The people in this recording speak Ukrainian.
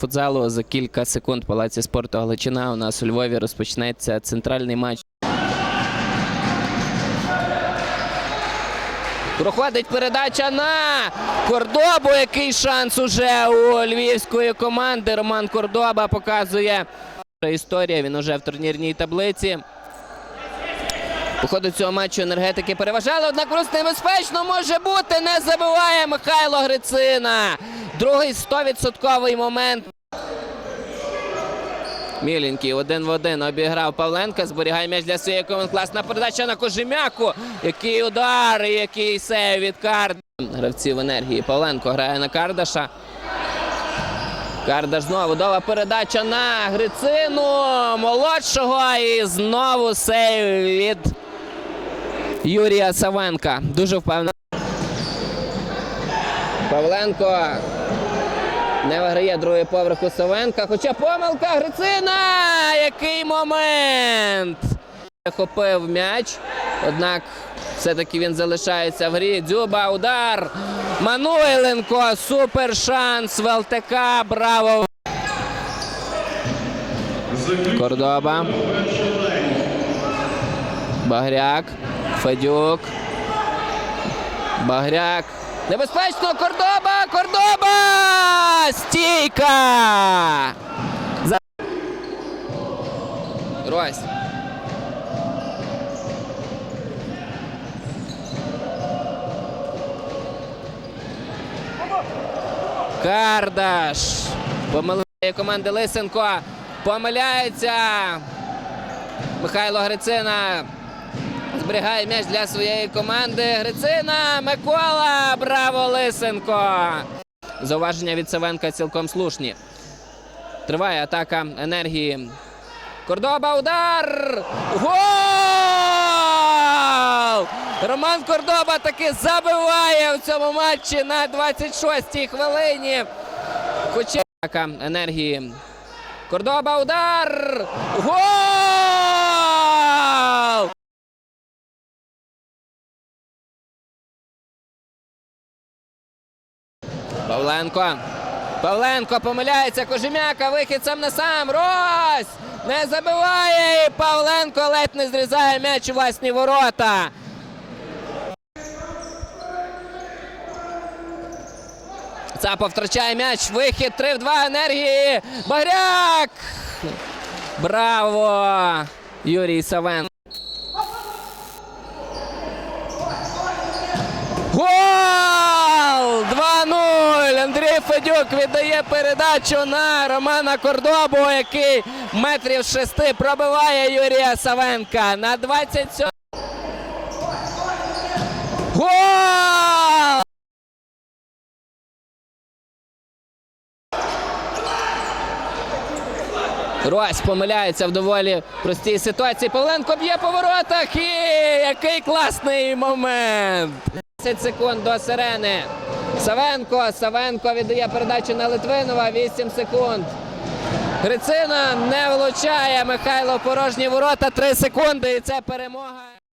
Футзалу за кілька секунд в Палаці спорту Галичина у нас у Львові розпочнеться центральний матч. Проходить передача на Кордобу. Який шанс уже у львівської команди. Роман Кордоба показує історія. Він уже в турнірній таблиці. По ходу цього матчу енергетики переважали, однак просто небезпечно може бути. Не забиває Михайло Грицина. Другий 100% момент. Міленький один в один обіграв Павленка. Зберігає м'яч для своєї команди. Класна передача на Кожем'яку. Який удар, який сейв від Кард. Гравців енергії. Павленко грає на Кардаша. Кардаш знову дова передача на Грицину молодшого. І знову сейв від Юрія Савенка. Дуже впевнений. Павленко не виграє другий поверх у Савенка. Хоча помилка Грицина! Який момент! Хопив м'яч. Однак все-таки він залишається в грі. Дзюба, удар. Мануйленко. Супер шанс в ЛТК. Браво! Кордоба. Багряк. Федюк. Багряк. Небезпечно! Кордоба! Кордоба! Стійка! Рось. Кардаш. Помиляє команди Лисенко. Помиляється. Михайло Грицина. Зберігає м'яч для своєї команди. Грицина, Микола, браво Лисенко. Зауваження від Савенка цілком слушні. Триває атака енергії. Кордоба, удар! Гол! Роман Кордоба таки забиває в цьому матчі на 26-й хвилині. Хоча енергії. Кордоба, удар! Гол! Павленко. Павленко помиляється. Кожем'яка. Вихід сам на сам. Рось! Не забиває. І Павленко ледь не зрізає м'яч у власні ворота. Цапа втрачає м'яч. Вихід 3 в 2 енергії. Багряк! Браво! Юрій Савен. Гол! 2-0! Андрій Федюк віддає передачу на Романа Кордобу, який метрів шести пробиває Юрія Савенка на 27. Гол! Рось помиляється в доволі простій ситуації. Павленко б'є по воротах і який класний момент. 10 секунд до сирени. Савенко. Савенко віддає передачу на Литвинова. 8 секунд. Грицина не влучає. Михайло порожні ворота. 3 секунди. І це перемога.